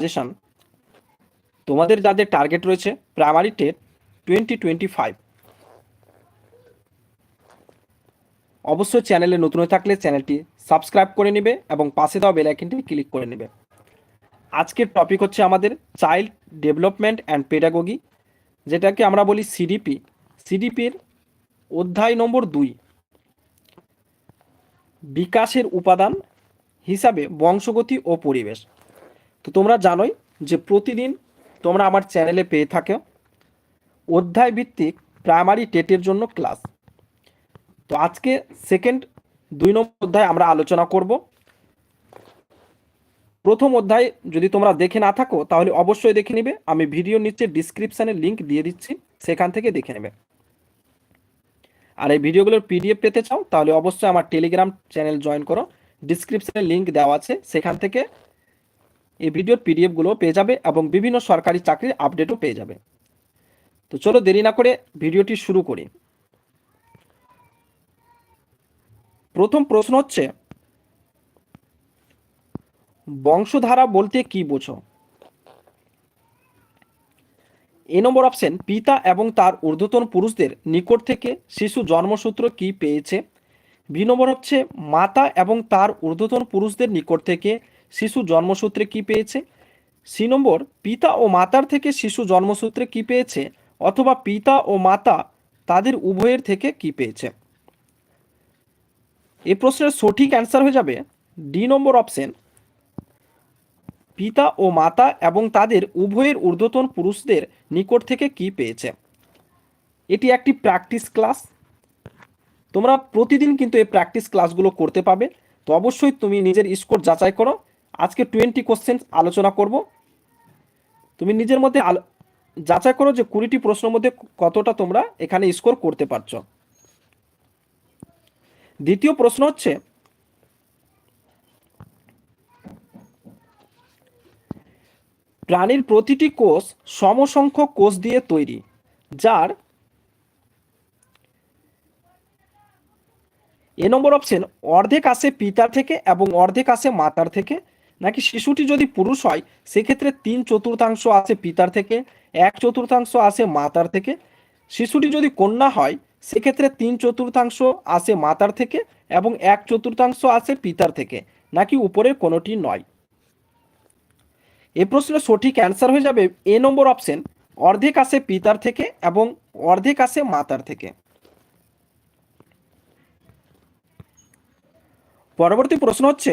Suggestion তোমাদের যাদের target রয়েছে primary TET twenty twenty five অবশ্যই চ্যানেলে নতুন হয়ে থাকলে চ্যানেলটি সাবস্ক্রাইব করে নেবে এবং পাশে দেওয়া বেল ক্লিক করে নেবে। আজকের টপিক হচ্ছে আমাদের চাইল্ড ডেভেলপমেন্ট অ্যান্ড পেডাগোগি যেটাকে আমরা বলি সিডিপি সিডিপির অধ্যায় নম্বর দুই, বিকাশের উপাদান হিসাবে বংশগতি ও পরিবেশ। তো তোমরা জানোই যে প্রতিদিন তোমরা আমার চ্যানেলে পেয়ে থাকো অধ্যায় ভিত্তিক প্রাইমারি টেটের জন্য ক্লাস তো আজকে সেকেন্ড দুই নম্বর অধ্যায় আমরা আলোচনা করব। প্রথম অধ্যায় যদি তোমরা দেখে না থাকো, তাহলে অবশ্যই দেখে নেবে। আমি ভিডিও নিচে ডিসক্রিপশানে লিংক দিয়ে দিচ্ছি, সেখান থেকে দেখে নেবে। আর এই ভিডিওগুলোর পিডিএফ পেতে চাও, তাহলে অবশ্যই আমার টেলিগ্রাম চ্যানেল জয়েন করো। ডিসক্রিপশানে লিংক দেওয়া আছে, সেখান থেকে এই ভিডিওর পিডিএফগুলো পেয়ে যাবে এবং বিভিন্ন সরকারি চাকরির আপডেটও পেয়ে যাবে। তো চলো দেরি না করে ভিডিওটি শুরু করি। প্রথম প্রশ্ন হচ্ছে, বংশধারা বলতে কি বোঝো? এ নম্বর অপশন পিতা এবং তার ঊর্ধ্বতন পুরুষদের নিকট থেকে শিশু জন্মসূত্র কি পেয়েছে? বি নম্বর হচ্ছে, মাতা এবং তার ঊর্ধ্বতন পুরুষদের নিকট থেকে শিশু জন্মসূত্রে কি পেয়েছে? সি নম্বর, পিতা ও মাতার থেকে শিশু জন্মসূত্রে কি পেয়েছে? অথবা পিতা ও মাতা তাদের উভয়ের থেকে কি পেয়েছে? এই প্রশ্নের সঠিক অ্যান্সার হয়ে যাবে ডি নম্বর অপশন। পিতা ও মাতা এবং তাদের উভয়ের ঊর্ধ্বতন পুরুষদের নিকট থেকে কি পেয়েছে? এটি একটি প্র্যাকটিস ক্লাস। তোমরা প্রতিদিন কিন্তু এই প্র্যাকটিস ক্লাসগুলো করতে পাবে তো অবশ্যই তুমি নিজের স্কোর যাচাই করো। আজকে টোয়েন্টি কোশ্চেন আলোচনা করব। তুমি নিজের মধ্যে যাচাই করো যে কুড়িটি প্রশ্নের মধ্যে কতটা তোমরা এখানে স্কোর করতে পারছ। দ্বিতীয় প্রশ্ন হচ্ছে, প্রাণীর প্রতিটি কোষ সমসংখ্যক কোষ দিয়ে তৈরি, যার এ নম্বর অপশন অর্ধেক আসে পিতার থেকে এবং অর্ধেক আসে মাতার থেকে। নাকি শিশুটি যদি পুরুষ হয়, সেক্ষেত্রে তিন চতুর্থাংশ আসে পিতার থেকে, এক চতুর্থাংশ আসে মাতার থেকে। শিশুটি যদি কন্যা হয়, সেক্ষেত্রে তিন চতুর্থাংশ আসে মাতার থেকে এবং এক চতুর্থাংশ আসে পিতার থেকে, নাকি উপরের কোনোটি নয়? এ প্রশ্নের সঠিক অ্যান্সার হয়ে যাবে এ নম্বর অপশন, অর্ধেক আসে পিতার থেকে এবং অর্ধেক আসে মাতার থেকে। পরবর্তী প্রশ্ন হচ্ছে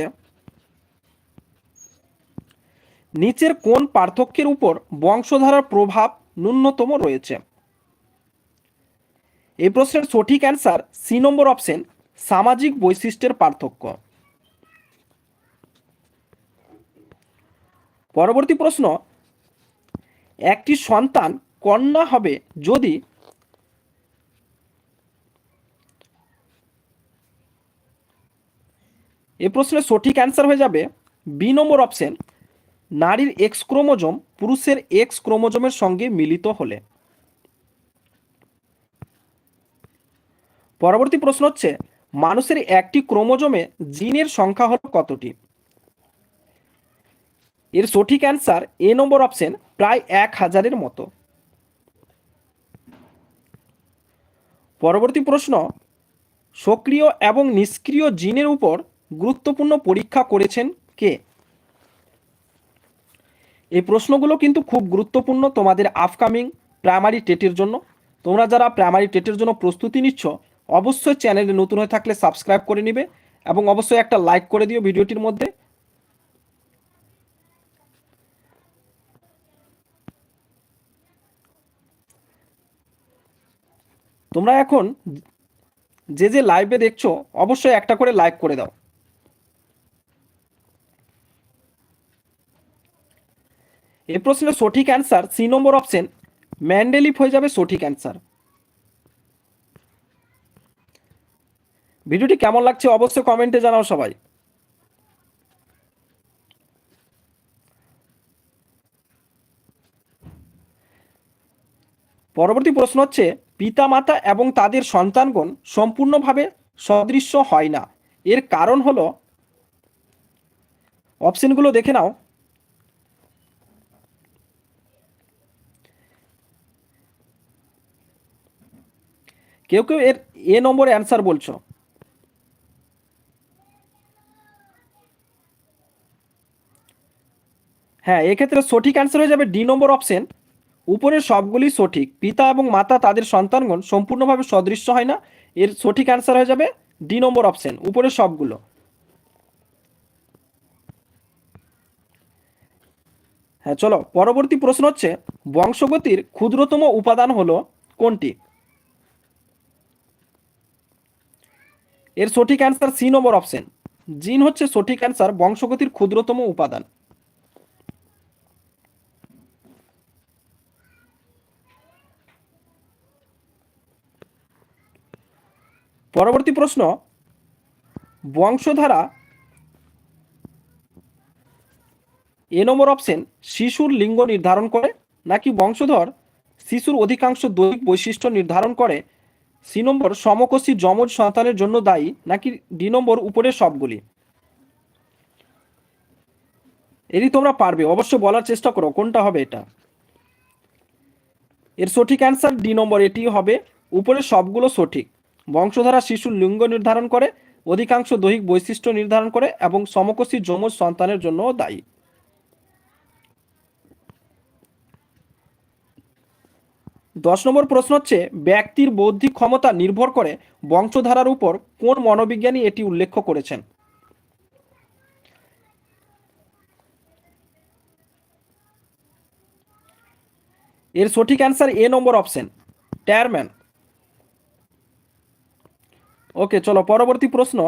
নিচের কোন পার্থক্যের উপর বংশধারার প্রভাব ন্যূনতম রয়েছে। এই প্রশ্নের সঠিক অ্যান্সার সি নম্বর অপশন, সামাজিক বৈশিষ্ট্যের পার্থক্য। পরবর্তী প্রশ্ন, একটি সন্তান কন্যা হবে যদি এ প্রশ্নের সঠিক অ্যান্সার হয়ে যাবে বি নম্বর অপশন নারীর এক্স ক্রোমোজোম পুরুষের এক্স ক্রোমোজোমের সঙ্গে মিলিত হলে। পরবর্তী প্রশ্ন হচ্ছে, মানুষের একটি ক্রোমোজোমে জিনের সংখ্যা হল কতটি? এর সঠিক অ্যান্সার এ নম্বর অপশন প্রায় এক হাজারের মতো। পরবর্তী প্রশ্ন, সক্রিয় এবং নিষ্ক্রিয় জিনের উপর গুরুত্বপূর্ণ পরীক্ষা করেছেন কে? এই প্রশ্নগুলো কিন্তু খুব গুরুত্বপূর্ণ তোমাদের আপকামিং প্রাইমারি টেটের জন্য। তোমরা যারা প্রাইমারি টেটের জন্য প্রস্তুতি নিচ্ছ, অবশ্যই চ্যানেলে নতুন হয়ে থাকলে সাবস্ক্রাইব করে নিবে এবং অবশ্যই একটা লাইক করে দিও ভিডিওটির মধ্যে। তোমরা এখন যে যে লাইভে দেখছ, অবশ্যই একটা করে লাইক করে দাও। এই প্রশ্নের সঠিক অ্যান্সার সি নম্বর অপশন ম্যান্ডেলিপ হয়ে যাবে সঠিক অ্যান্সার ভিডিওটি কেমন লাগছে অবশ্যই কমেন্টে জানাও সবাই। পরবর্তী প্রশ্ন হচ্ছে পিতা মাতা এবং তাদের সন্তানগণ সম্পূর্ণভাবে সদৃশ্য হয় না। এর কারণ হলো অপশনগুলো দেখে নাও। কেউ কেউ এর, এ নম্বরে অ্যান্সার বলছো। হ্যাঁ এক্ষেত্রে সঠিক অ্যান্সার হয়ে যাবে ডি নম্বর অপশন উপরের সবগুলি সঠিক। পিতা এবং মাতা তাদের সন্তানগণ সম্পূর্ণভাবে সদৃশ্য হয় না। এর সঠিক অ্যান্সার হয়ে যাবে ডি নম্বর অপশন উপরের সবগুলো। হ্যাঁ চলো, পরবর্তী প্রশ্ন হচ্ছে, বংশগতির ক্ষুদ্রতম উপাদান হলো কোনটি? এর সঠিক অ্যান্সার সি নম্বর অপশন জিন হচ্ছে সঠিক অ্যান্সার বংশগতির ক্ষুদ্রতম উপাদান। পরবর্তী প্রশ্ন, বংশধারা এ নম্বর অপশন শিশুর লিঙ্গ নির্ধারণ করে নাকি বংশধর শিশুর অধিকাংশ দৈহিক বৈশিষ্ট্য নির্ধারণ করে সি নম্বর সমকোষী যমজ সন্তানের জন্য দায়ী নাকি ডি নম্বর উপরের সবগুলি? এরই তোমরা পারবে অবশ্য বলার চেষ্টা করো, কোনটা হবে এটা? এর সঠিক অ্যান্সার ডি নম্বর, এটি হবে উপরের সবগুলো সঠিক। বংশধারা শিশুর লিঙ্গ নির্ধারণ করে, অধিকাংশ দৈহিক বৈশিষ্ট্য নির্ধারণ করে এবং সমকোষী যমজ সন্তানের জন্য দায়ী। দশ নম্বর প্রশ্ন হচ্ছে, ব্যক্তির বৌদ্ধিক ক্ষমতা নির্ভর করে বংশধারার উপর কোন মনোবিজ্ঞানী এটি উল্লেখ করেছেন? এর সঠিক অ্যান্সার এ নম্বর অপশন ট্যারম্যান ওকে, চলো পরবর্তী প্রশ্ন।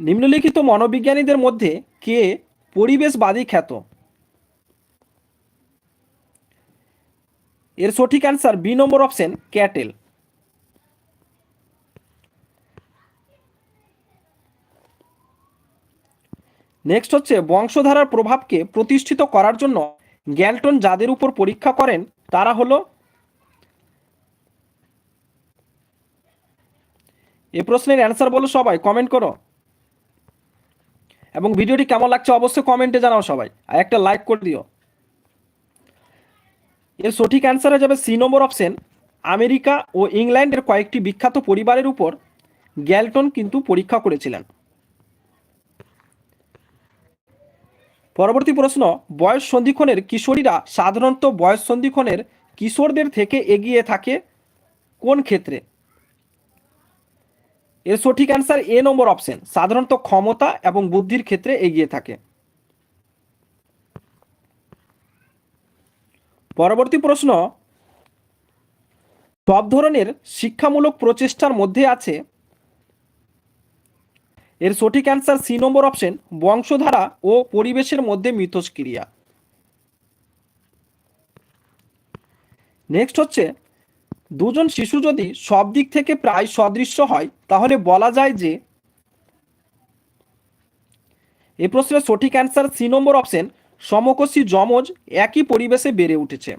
নিম্নলিখিত মনোবিজ্ঞানীদের মধ্যে কে পরিবেশবাদী খ্যাত? এর সঠিক answer B number option Cattell next হচ্ছে বংশধারার প্রভাবকে প্রতিষ্ঠিত করার জন্য গ্যালটন যাদের উপর পরীক্ষা করেন, তারা হলো এ প্রশ্নের অ্যান্সার বলো সবাই কমেন্ট করো। এবং ভিডিওটি কেমন লাগছে অবশ্যই কমেন্টে জানাও সবাই, আর একটা লাইক করে দিও। এর সঠিক অ্যান্সার হয়ে যাবে সি নম্বর অপশন আমেরিকা ও ইংল্যান্ডের কয়েকটি বিখ্যাত পরিবারের উপর গ্যালটন কিন্তু পরীক্ষা করেছিলেন। পরবর্তী প্রশ্ন, বয়স সন্ধিক্ষণের কিশোরীরা সাধারণত বয়স সন্ধিক্ষণের কিশোরদের থেকে এগিয়ে থাকে কোন ক্ষেত্রে? এর সঠিক অ্যান্সার এ নম্বর অপশন সাধারণত ক্ষমতা এবং বুদ্ধির ক্ষেত্রে এগিয়ে থাকে। পরবর্তী প্রশ্ন, সব ধরনের শিক্ষামূলক প্রচেষ্টার মধ্যে আছে। এর সঠিক অ্যান্সার সি নম্বর অপশন বংশধারা ও পরিবেশের মধ্যে মিথস্ক্রিয়া। নেক্সট হচ্ছে, দুজন শিশু যদি সব দিক থেকে প্রায় সদৃশ্য হয়, তাহলে বলা যায় যে এই প্রশ্নের সঠিক অ্যান্সার সি নম্বর অপশন সমকোষী যমজ একই পরিবেশে বেড়ে উঠেছে।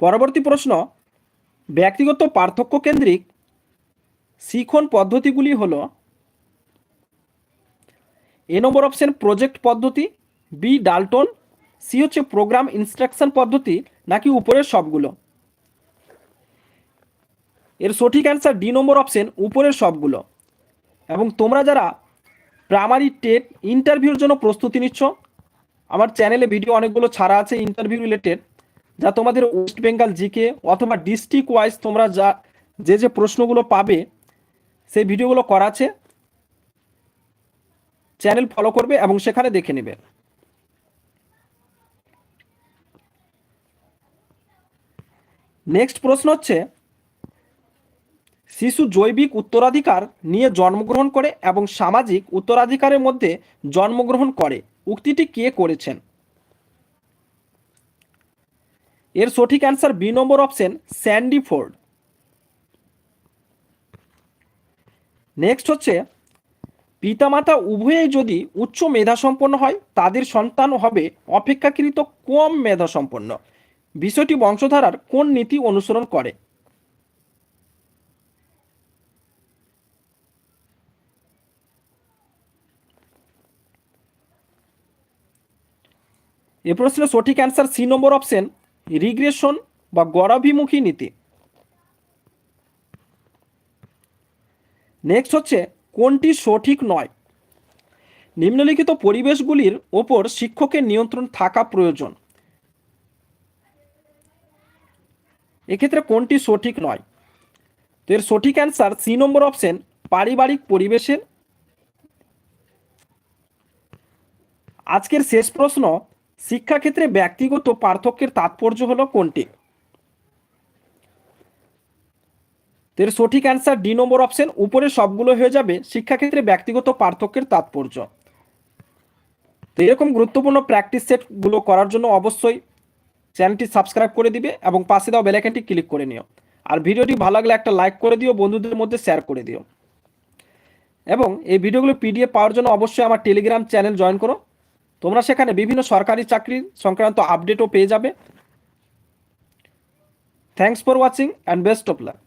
পরবর্তী প্রশ্ন, ব্যক্তিগত পার্থক্য কেন্দ্রিক শিখন পদ্ধতিগুলি হল এ নম্বর অপশন প্রজেক্ট পদ্ধতি বি ডালটন সি হচ্ছে প্রোগ্রাম ইনস্ট্রাকশন পদ্ধতি, নাকি উপরের সবগুলো? এর সঠিক অ্যান্সার ডি নম্বর অপশন উপরের সবগুলো। এবং তোমরা যারা প্রাইমারি টেট ইন্টারভিউর জন্য প্রস্তুতি নিচ্ছ, আমার চ্যানেলে ভিডিও অনেকগুলো ছাড়া আছে ইন্টারভিউ রিলেটেড যা তোমাদের ওয়েস্ট বেঙ্গল জিকে অথবা ডিস্ট্রিক্ট ওয়াইজ তোমরা যা, যে যে প্রশ্নগুলো পাবে, সেই ভিডিওগুলো করা আছে। চ্যানেল ফলো করবে এবং সেখানে দেখে নেবে। নেক্সট প্রশ্ন হচ্ছে শিশু জৈবিক উত্তরাধিকার নিয়ে জন্মগ্রহণ করে এবং সামাজিক উত্তরাধিকারের মধ্যে জন্মগ্রহণ করে। উক্তিটি কে করেছেন? এর সঠিক answer B number option Sandy Ford. Next হচ্ছে, পিতামাতা উভয়েই যদি উচ্চ মেধা সম্পন্ন হয়, তাদের সন্তান হবে অপেক্ষাকৃত কম মেধাসম্পন্ন। বিষয়টি বংশধারার কোন নীতি অনুসরণ করে? এ প্রশ্নের সঠিক answer C number option regression বা গড়াভিমুখী নীতি। নেক্সট হচ্ছে, কোনটি সঠিক নয়? নিম্নলিখিত পরিবেশগুলির ওপর শিক্ষকের নিয়ন্ত্রণ থাকা প্রয়োজন। এক্ষেত্রে কোনটি সঠিক নয়? তো এর সঠিক অ্যান্সার সি নম্বর অপশন পারিবারিক পরিবেশের। আজকের শেষ প্রশ্ন শিক্ষাক্ষেত্রে ব্যক্তিগত পার্থক্যের তাৎপর্য হলো কোনটি? এর সঠিক অ্যান্সার ডি নম্বর অপশন উপরে সবগুলো হয়ে যাবে শিক্ষাক্ষেত্রে ব্যক্তিগত পার্থক্যের তাৎপর্য। তো এরকম গুরুত্বপূর্ণ প্র্যাকটিস সেটগুলো করার জন্য অবশ্যই চ্যানেলটি সাবস্ক্রাইব করে দিবে এবং পাশে দেওয়া বেলাইকানটি ক্লিক করে নিও। আর ভিডিওটি ভালো লাগলে একটা লাইক করে দিও, বন্ধুদের মধ্যে শেয়ার করে দিও। এবং এই ভিডিওগুলো পিডিএফ পাওয়ার জন্য অবশ্যই আমার টেলিগ্রাম চ্যানেল জয়েন করো। তোমরা সেখানে বিভিন্ন সরকারি চাকরি সংক্রান্ত আপডেটও পেয়ে যাবে। Thanks for watching and best of luck